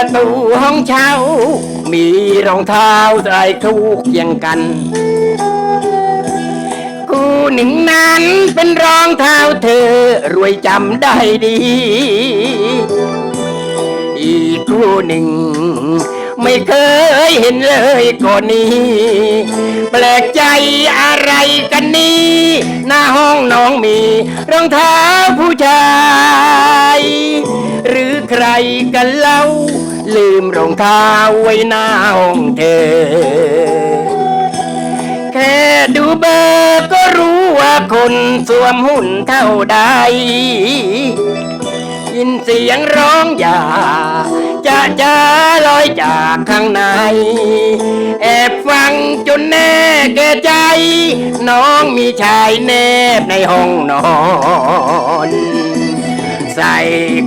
ประตูห้องเช่า มีรองเท้าใส่ทุกเคียงกัน คู่หนึ่งนั้นเป็นรองเท้าเธอรวยจำได้ดี อีกคู่หนึ่ง ไม่เคยเห็นเลยก่อนนี้ แปลกใจอะไรกันนี้ หน้าห้องน้องมี รองเท้าผู้ชาย ใครกันเล่า ลืมรองเท้าไว้หน้าห้องเธอ แค่ดูเบอร์ก็รู้ว่าคนสวมหุ่นเท่าใด ยินเสียงร้องอย่า จะจะลอยจากข้างใน แอบฟังจนแน่แก่ใจ น้องมีชายแนบในห้องนอน ใส่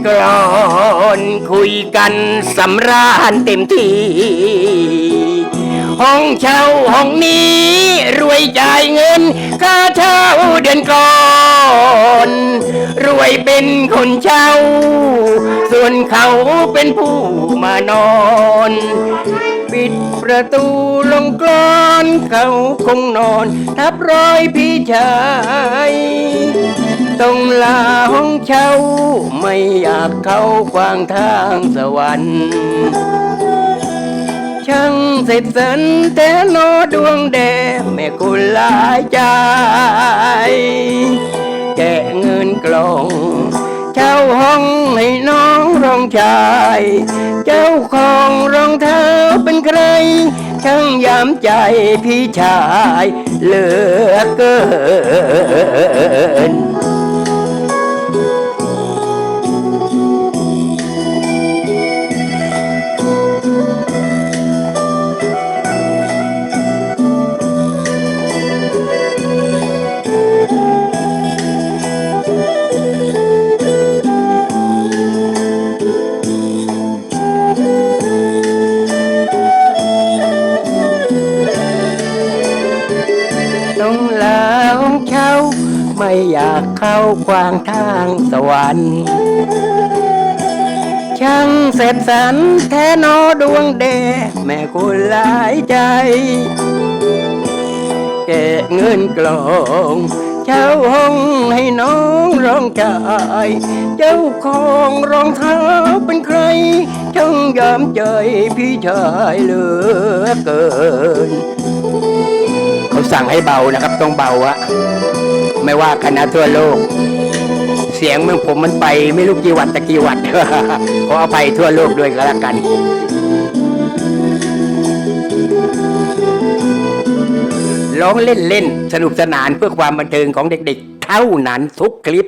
กรอนคุยกันสำราญเต็มที่ห้องเช่าห้องนี้ รวยจ่ายเงินค่าเช่าเดือนก่อน รวยเป็นคนเช่า ส่วนเขาเป็นผู้มานอน ปิดประตูลงกลอนเขาคงนอน ทับรอยพี่ชาย ต้องลาห้องเช่า ไม่อยากเข้ากวางทางสวรรค์ ช่างเสร็จสรรแต่โนดวงแดงแม่คุณลายใจ แกะเงินกล่อง เช่าห้องให้น้องรองชาย เจ้าของรองเท้าเป็นใครช่างยามใจพี่ชายเหลือเกิน อยากเข้าขวางทางสวรรค์ช่างเสร็จสรรแท้นอดวงแดแม่คุณหลายใจแกะเงินกลองเช่าห้องให้น้องร้องชายเจ้าของรองเท้าเป็นใครช่างยามใจพี่ชายเหลือเกิน เขาสั่งให้เบานะครับต้องเบาอะ ไม่ว่าคณะทั่วโลก เสียงเมืองผมมันไปไม่รู้กี่วัดตะกี่วัดขออภัยทั่วโลกด้วยก็แล้วกันร้องเล่นๆ สนุกสนานเพื่อความบันเทิงของเด็กๆ เท่านั้นทุกคลิป